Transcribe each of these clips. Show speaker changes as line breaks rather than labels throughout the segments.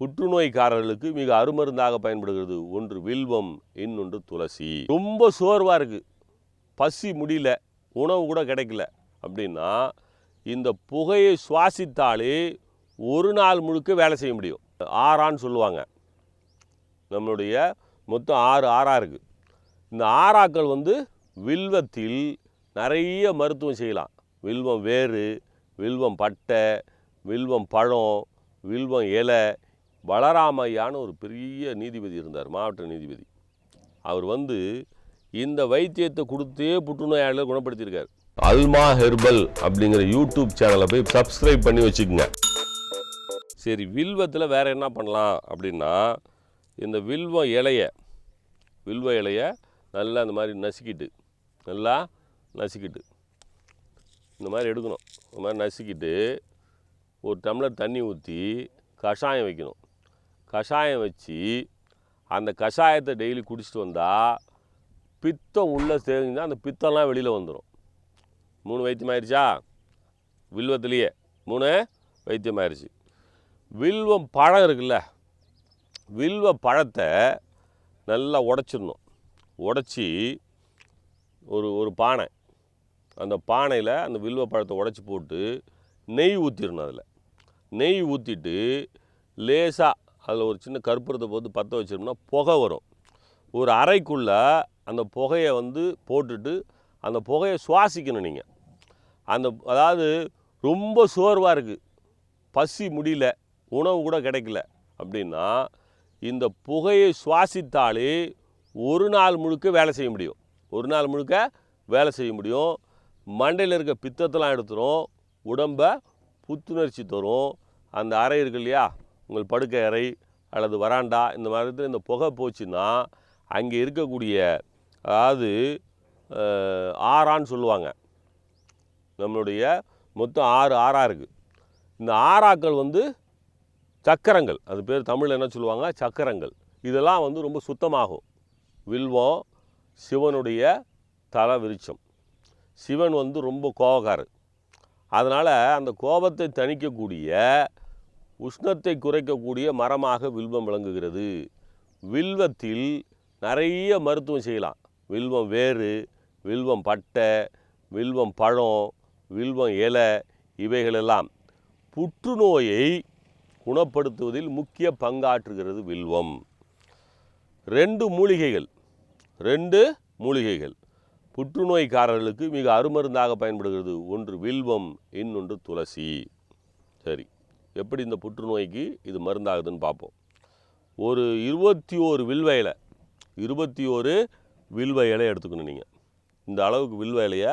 புற்றுநோய்க்காரர்களுக்கு மிக அருமருந்தாக பயன்படுகிறது. ஒன்று வில்வம் இன்னொன்று துளசி. ரொம்ப சோர்வாக இருக்குது பசி முடியல உணவு கூட கிடைக்கல. அப்படின்னா இந்த புகையை சுவாசித்தாலே ஒரு நாள் முழுக்க வேலை செய்ய முடியும். ஆறான்னு சொல்லுவாங்க. நம்மளுடைய மொத்தம் ஆறு ஆறா இருக்குது இந்த ஆறாக்கள் வந்து வில்வத்தில் நிறைய மருத்துவம் செய்யலாம். வில்வம் வேறு வில்வம் பட்டை வில்வம் பழம் வில்வம் இலை பலராமையான்னு ஒரு பெரிய நீதிபதி இருந்தார் மாவட்ட நீதிபதி. அவர் வந்து இந்த வைத்தியத்தை கொடுத்தே புற்றுநோயாளிகளை குணப்படுத்தியிருக்காரு. அல்மா ஹெர்பல் அப்படிங்கிற யூடியூப் சேனலை போய் சப்ஸ்கிரைப் பண்ணி வச்சுக்கோங்க. சரி வில்வத்தில் வேற என்ன பண்ணலாம் அப்படின்னா இந்த வில்வம் இலைய வில்வ இலைய நல்லா இந்த மாதிரி நசுக்கிட்டு நல்லா நசுக்கிட்டு இந்த மாதிரி எடுக்கணும். இந்த மாதிரி நசுக்கிட்டு ஒரு டம்ளர் தண்ணி ஊற்றி கஷாயம் வைக்கணும். கஷாயம் வச்சு அந்த கஷாயத்தை டெய்லி குடிச்சிட்டு வந்தால் பித்தம் உள்ளே சேர்ந்துன்னா அந்த பித்தம்லாம் வெளியில் வந்துடும் மூணு வைத்தியம் ஆயிடுச்சா மூணு வைத்தியம் ஆயிடுச்சு வில்வம் பழம் இருக்குல்ல வில்வ பழத்தை நல்லா உடச்சிடணும். உடச்சி ஒரு ஒரு பானை அந்த பானையில் அந்த வில்வ பழத்தை உடச்சி போட்டு நெய் ஊற்றிடணும் அதில். நெய் ஊற்றிட்டு லேசாக அதில் ஒரு சின்ன கற்பூரத்தை போட்டு பற்ற வச்சோம்னா புகை வரும். ஒரு அறைக்குள்ளே அந்த புகையை வந்து போட்டுட்டு அந்த புகையை சுவாசிக்கணும் நீங்கள் அந்த அதாவது ரொம்ப சோர்வாக இருக்குது பசி முடியல உணவு கூட கிடைக்கல அப்படின்னா இந்த புகையை சுவாசித்தாலே ஒரு நாள் முழுக்க வேலை செய்ய முடியும். ஒரு நாள் முழுக்க வேலை செய்ய முடியும். மண்டையில் இருக்க பித்தத்தெல்லாம் எடுத்துரும். உடம்பை புத்துணர்ச்சி தரும். அந்த அறை இருக்கு இல்லையா? உங்கள் படுக்கை அறை அல்லது வராண்டா இந்த மாதிரி இந்த புகை போச்சுன்னா அங்கே இருக்கக்கூடிய அதாவது ஆறான்னு சொல்லுவாங்க. நம்மளுடைய மொத்தம் ஆறு ஆறா இருக்குது இந்த ஆறாக்கள் வந்து சக்கரங்கள். அது பேர் தமிழில் என்ன சொல்லுவாங்க? சக்கரங்கள். இதெல்லாம் வந்து ரொம்ப சுத்தமாகும். வில்வம் சிவனுடைய தல விருச்சம் சிவன் வந்து ரொம்ப கோபக்காரர். அதனால் அந்த கோபத்தை தணிக்கக்கூடிய உஷ்ணத்தை குறைக்கக்கூடிய மரமாக வில்வம் விளங்குகிறது. வில்வத்தில் நிறைய மருத்துவம் செய்யலாம். வில்வம் வேறு வில்வம் பட்டை வில்வம் பழம் வில்வம் இலை இவைகளெல்லாம். புற்றுநோயை குணப்படுத்துவதில் முக்கிய பங்காற்றுகிறது வில்வம். ரெண்டு மூலிகைகள் ரெண்டு மூலிகைகள். புற்றுநோய்க்காரர்களுக்கு மிக அருமருந்தாக பயன்படுகிறது. ஒன்று வில்வம் இன்னொன்று துளசி. சரி. எப்படி இந்த புற்றுநோய்க்கு இது மருந்தாகுதுன்னு பார்ப்போம். ஒரு இருபத்தி ஓரு வில்வ இலை இருபத்தி ஓரு வில்வ இலையை எடுத்துக்கணும் நீங்கள் இந்த அளவுக்கு வில்வ இலையை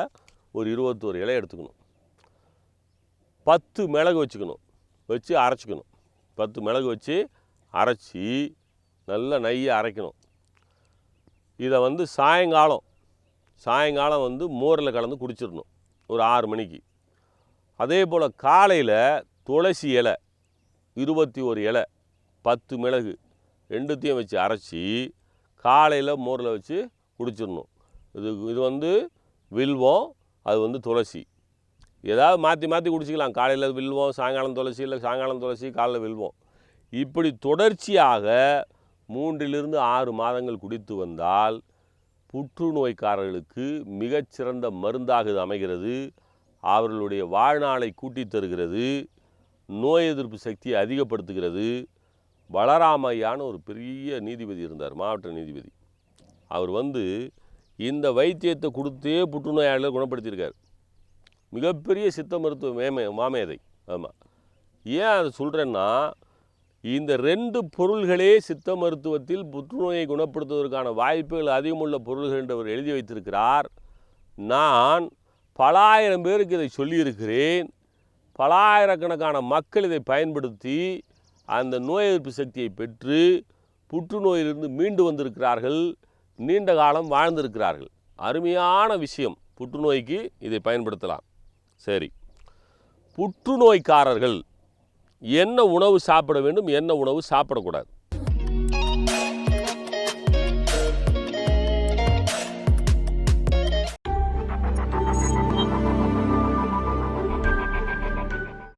ஒரு இருபத்தோரு இலையை எடுத்துக்கணும். பத்து மிளகு வச்சுக்கணும் வச்சு அரைச்சிக்கணும். பத்து மிளகு வச்சு அரைச்சி நல்லா நையை அரைக்கணும். இதை வந்து சாயங்காலம் சாயங்காலம் வந்து மோரில் கலந்து குடிச்சிடணும். ஒரு ஆறு மணிக்கு. அதே போல் காலையில் துளசி இலை இருபத்தி ஒரு இலை பத்து மிளகு ரெண்டுத்தையும் வச்சு அரைச்சி காலையில் மோரில் வச்சு குடிச்சிடணும். இது இது வந்து வில்வம் அது வந்து துளசி. ஏதாவது மாற்றி மாற்றி குடிச்சிக்கலாம். காலையில் வில்வம் சாயங்காலம் துளசி இல்லை சாயங்காலம் துளசி காலைல வில்வம். இப்படி தொடர்ச்சியாக மூன்றிலிருந்து ஆறு மாதங்கள் குடித்து வந்தால் புற்றுநோய்க்காரர்களுக்கு மிகச்சிறந்த மருந்தாக இது அமைகிறது. அவர்களுடைய வாழ்நாளை கூட்டித் தருகிறது. நோய் எதிர்ப்பு சக்தியை அதிகப்படுத்துகிறது. பலராமையான்னு ஒரு பெரிய நீதிபதி இருந்தார் மாவட்ட நீதிபதி. அவர் வந்து இந்த வைத்தியத்தை கொடுத்தே புற்றுநோயாளிகளை குணப்படுத்தியிருக்கார். மிகப்பெரிய சித்த மருத்துவ மேமே மாமேதை. ஆமாம் ஏன் அதை சொல்கிறேன்னா இந்த ரெண்டு பொருள்களே சித்த மருத்துவத்தில் புற்றுநோயை குணப்படுத்துவதற்கான வாய்ப்புகள் அதிகமுள்ள பொருள்கள் என்று அவர் எழுதி வைத்திருக்கிறார். நான் பலாயிரம் பேருக்கு இதை சொல்லியிருக்கிறேன். பலாயிரக்கணக்கான மக்கள் இதை பயன்படுத்தி அந்த நோய் எதிர்ப்பு சக்தியை பெற்று புற்றுநோயிலிருந்து மீண்டு வந்திருக்கிறார்கள். நீண்ட காலம் வாழ்ந்திருக்கிறார்கள். அருமையான விஷயம். புற்றுநோய்க்கு இதை பயன்படுத்தலாம். சரி. புற்றுநோய்க்காரர்கள் என்ன உணவு சாப்பிட வேண்டும் என்ன உணவு சாப்பிடக்கூடாது?